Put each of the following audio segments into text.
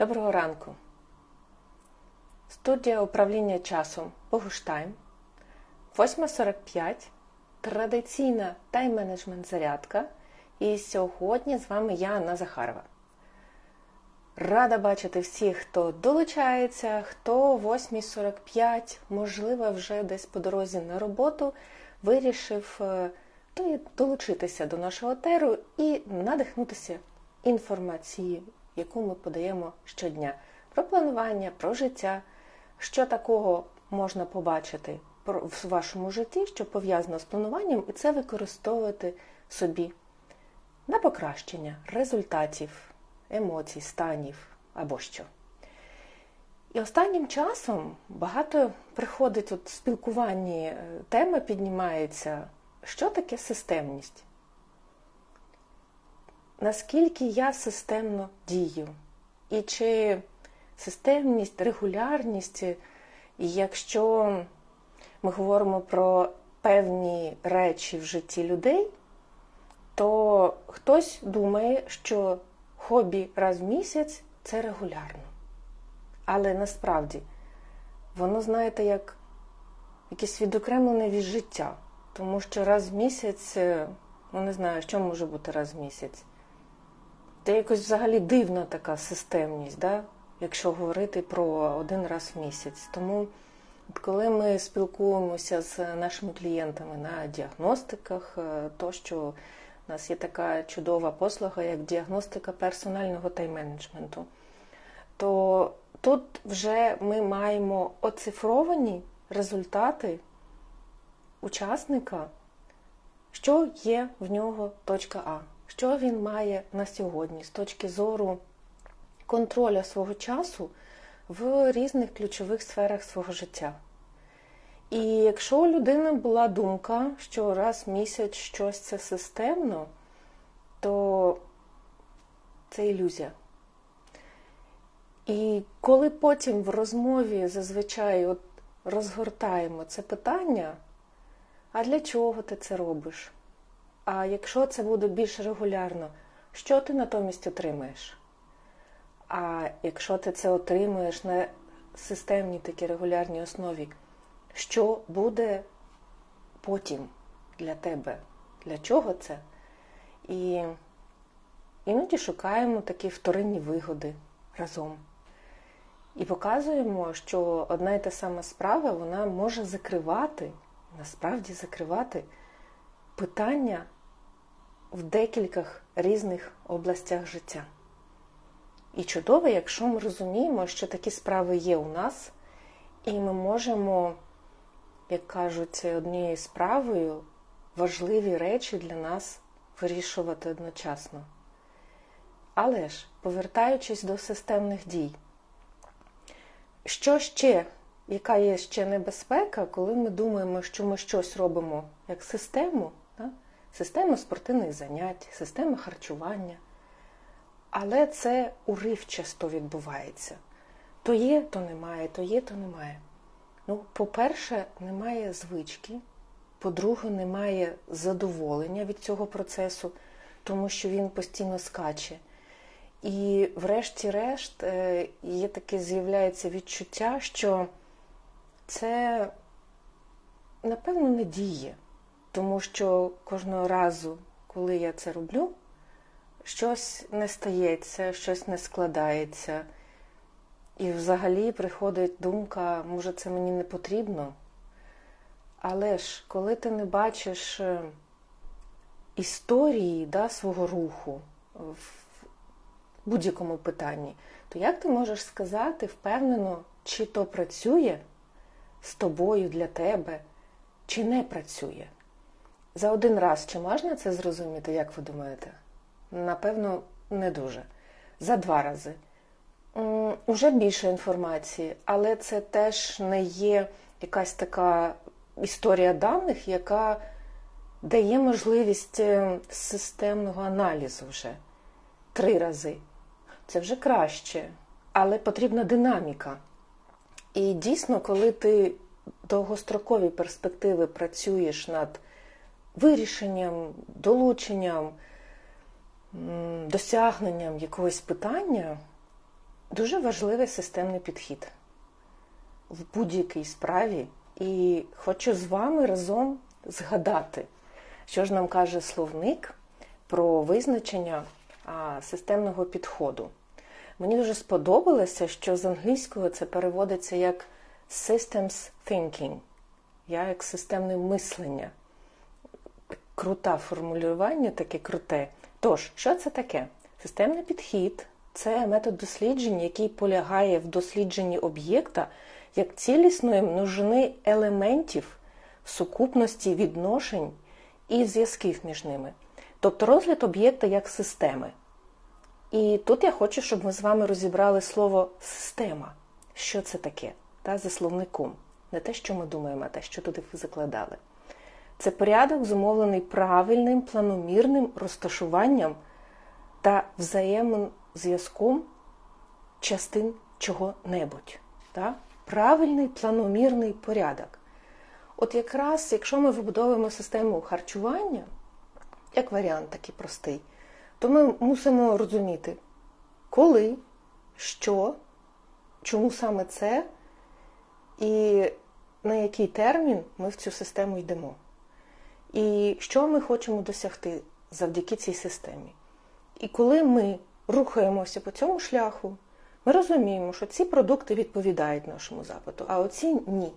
Доброго ранку. Студія управління часом Богуштайм. 8.45. Традиційна тайм-менеджмент зарядка. І сьогодні з вами я, Анна Захарова. Рада бачити всіх, хто долучається, хто о 8.45, можливо, вже десь по дорозі на роботу, вирішив е, долучитися до нашого теру і надихнутися інформацією, яку ми подаємо щодня. Про планування, про життя, що такого можна побачити в вашому житті, що пов'язано з плануванням, і це використовувати собі на покращення результатів, емоцій, станів або що. І останнім часом багато приходить от спілкуванні е, тема піднімається, що таке системність? Наскільки я системно дію? І чи системність, регулярність, якщо ми говоримо про певні речі в житті людей, то хтось думає, що хобі раз в місяць це регулярно. Але насправді воно, знаєте, як якесь відокремлене від життя. Тому що раз в місяць, ну не знаю, що може бути раз в місяць. Це якось взагалі дивна така системність, да? якщо говорити про один раз в місяць. Тому, коли ми спілкуємося з нашими клієнтами на діагностиках, то що у нас є така чудова послуга, як діагностика персонального тайм-менеджменту, то тут вже ми маємо оцифровані результати учасника, що є в нього точка А, що він має на сьогодні з точки зору контроля свого часу в різних ключових сферах свого життя. І якщо у людини була думка, що раз в місяць щось це системно, то це ілюзія. І коли потім в розмові зазвичай от розгортаємо це питання, а для чого ти це робиш? А якщо це буде більш регулярно, що ти натомість отримаєш? А якщо ти це отримуєш на системній такій регулярній основі, що буде потім для тебе? Для чого це? І іноді шукаємо такі вторинні вигоди разом. І показуємо, що одна і та сама справа вона може закривати, насправді закривати питання в декількох різних областях життя. І чудово, якщо ми розуміємо, що такі справи є у нас, і ми можемо, як кажуть, однією справою важливі речі для нас вирішувати одночасно. Але ж, повертаючись до системних дій, що ще, яка є ще небезпека, коли ми думаємо, що ми щось робимо як систему, да? систему спортивних занять, систему харчування. Але це уривчасто відбувається. То є, то немає, то є, то немає. Ну, по-перше, немає звички, по-друге, немає задоволення від цього процесу, тому що він постійно скаче. І, врешті-решт, е, є таке з'являється відчуття, що це, напевно, не діє. Тому що кожного разу, коли я це роблю, щось не стається, щось не складається. І взагалі приходить думка, може, це мені не потрібно. Але ж, коли ти не бачиш е, історії да, свого руху в будь-якому питанні, то як ти можеш сказати впевнено, чи то працює з тобою для тебе, чи не працює? За один раз чи можна це зрозуміти, як ви думаєте? Напевно, не дуже. За два рази. Уже більше інформації, але це теж не є якась така історія даних, яка дає можливість е, системного аналізу вже три рази. Це вже краще, але потрібна динаміка. І дійсно, коли ти довгострокові перспективи працюєш над вирішенням, долученням, досягненням якогось питання, дуже важливий системний підхід в будь-якій справі, і хочу з вами разом згадати, що ж нам каже словник про визначення системного підходу. Мені дуже сподобалося, що з англійського це переводиться як systems thinking, як системне мислення. Круте формулювання, таке круте. Тож, що це таке? Системний підхід це метод дослідження, який полягає в дослідженні об'єкта як цілісної множини елементів сукупності відношень і зв'язків між ними. Тобто розгляд об'єкта як системи. І тут я хочу, щоб ми з вами розібрали слово система. Що це таке? Та, За словником. Не те, що ми думаємо, а те, що туди закладали. Це порядок, зумовлений правильним, планомірним розташуванням та взаємозв'язком частин чого-небудь. Та? Правильний планомірний порядок. От якраз, якщо ми вибудовуємо систему харчування, як варіант такий простий, то ми мусимо розуміти, коли, що, чому саме це, і на який термін ми в цю систему йдемо. І що ми хочемо досягти завдяки цій системі. І коли ми рухаємося по цьому шляху, ми розуміємо, що ці продукти відповідають нашому запиту, а оці ні.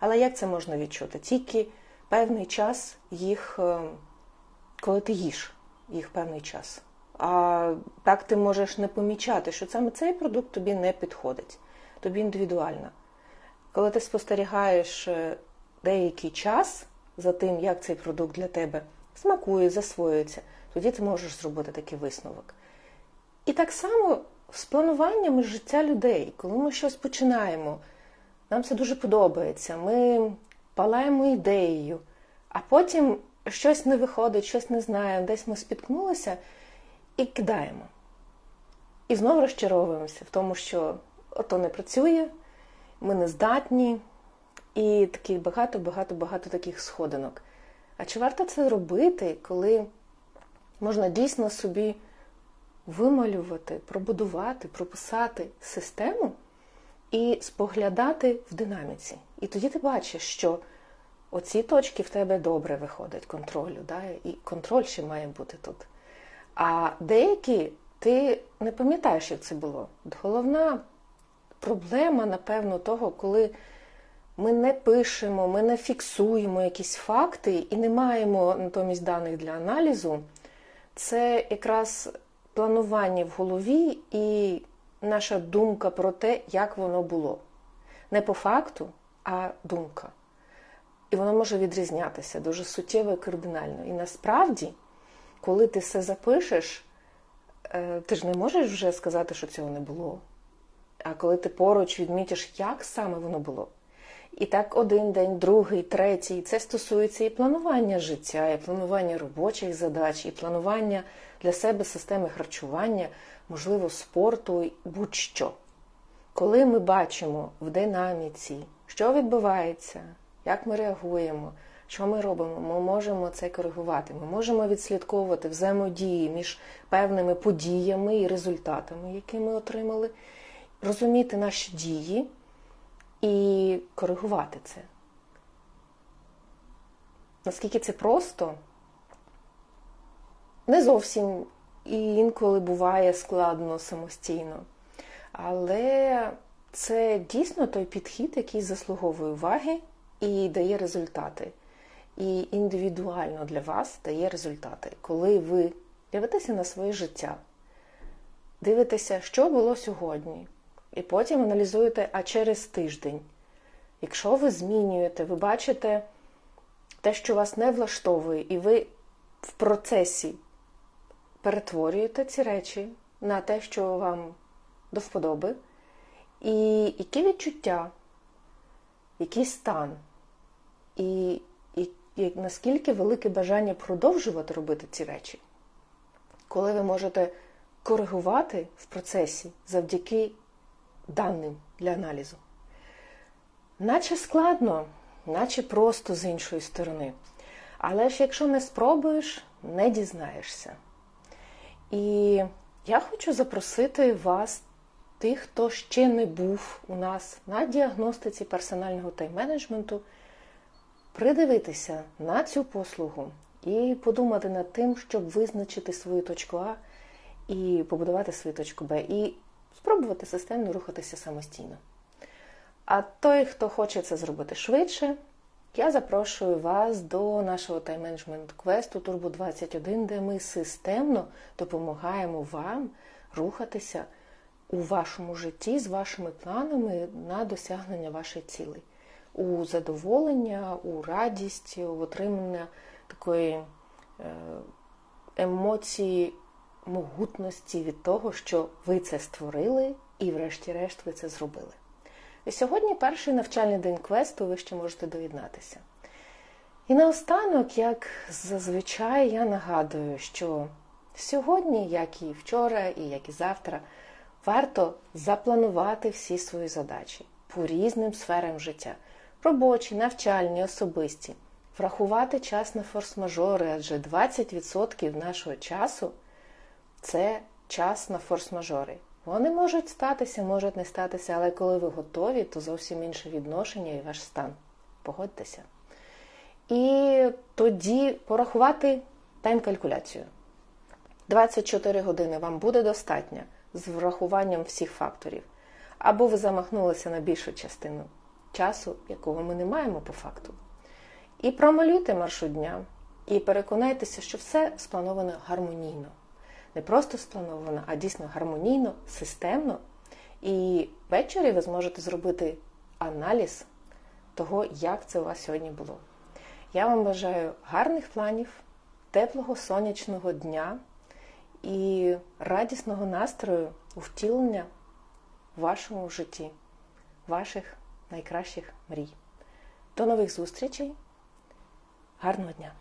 Але як це можна відчути? Тільки певний час їх, е, коли ти їш їх певний час. А так ти можеш не помічати, що саме цей продукт тобі не підходить, тобі індивідуально. Коли ти спостерігаєш е, деякий час за тим, як цей продукт для тебе смакує, засвоюється, тоді ти можеш зробити такий висновок. І так само з плануванням життя людей, коли ми щось починаємо, нам це дуже подобається. Ми палаємо ідеєю, а потім щось не виходить, щось не знаємо, десь ми спіткнулися і кидаємо. І знову розчаровуємося в тому, що ото не працює, ми не здатні, і таких багато-багато-багато таких сходинок. А чи варто це робити, коли можна дійсно собі вималювати, пробудувати, прописати систему і споглядати в динаміці? І тоді ти бачиш, що оці точки в тебе добре виходять контролю, да? і контроль ще має бути тут. А деякі ти не пам'ятаєш, як це було. Головна проблема, напевно, того, коли ми не пишемо, ми не фіксуємо якісь факти і не маємо натомість даних для аналізу, це якраз планування в голові і наша думка про те, як воно було. Не по факту, а думка. І воно може відрізнятися дуже суттєво і кардинально. І насправді, коли ти все запишеш, е, ти ж не можеш вже сказати, що цього не було. А коли ти поруч відмітиш, як саме воно було. І так один день, другий, третій. Це стосується і планування життя, і планування робочих задач, і планування для себе системи харчування, можливо, спорту, будь-що. Коли ми бачимо в динаміці, що відбувається, як ми реагуємо, що ми робимо, ми можемо це коригувати. Ми можемо відслідковувати взаємодії між певними подіями і результатами, які ми отримали, розуміти наші дії і коригувати це. Наскільки це просто, не зовсім і інколи буває складно самостійно. Але це дійсно той підхід, який заслуговує уваги і дає результати. І індивідуально для вас дає результати. Коли ви дивитеся на своє життя, дивитеся, що було сьогодні, і потім аналізуєте, а через тиждень. Якщо ви змінюєте, ви бачите те, що вас не влаштовує, і ви в процесі перетворюєте ці речі на те, що вам до вподоби, і які відчуття, який стан, і, і, і наскільки велике бажання продовжувати робити ці речі, коли ви можете коригувати в процесі завдяки даним для аналізу. Наче складно, наче просто з іншої сторони. Але ж якщо не спробуєш, не дізнаєшся. І я хочу запросити вас тих, хто ще не був у нас на діагностиці персонального тайм-менеджменту, придивитися на цю послугу і подумати над тим, щоб визначити свою точку А і побудувати свою точку Б, і спробувати системно рухатися самостійно. А той, хто хоче це зробити швидше, я запрошую вас до нашого тайм-менеджмент квесту Turbo 21, де ми системно допомагаємо вам рухатися у вашому житті з вашими планами на досягнення вашої цілей, у задоволення, у радість, у отримання такої е, емоції могутності від того, що ви це створили, і, врешті-решт, ви це зробили. І сьогодні перший навчальний день квесту, ви ще можете доєднатися. І наостанок, як зазвичай, я нагадую, що сьогодні, як і вчора, і як і завтра, варто запланувати всі свої задачі по різним сферам життя: робочі, навчальні, особисті, врахувати час на форс-мажори, адже 20% нашого часу це час на форс-мажори. Вони можуть статися, можуть не статися, але коли ви готові, то зовсім інше відношення і ваш стан. Погодьтеся. І тоді порахувати тайм-калькуляцію. 24 години вам буде достатньо з врахуванням всіх факторів. Або ви замахнулися на більшу частину часу, якого ми не маємо по факту. І промалюйте маршрут дня, і переконайтеся, що все сплановано гармонійно не просто сплановано, а дійсно гармонійно, системно. І ввечері ви зможете зробити аналіз того, як це у вас сьогодні було. Я вам бажаю гарних планів, теплого сонячного дня і радісного настрою у втілення в вашому житті, ваших найкращих мрій. До нових зустрічей! Гарного дня!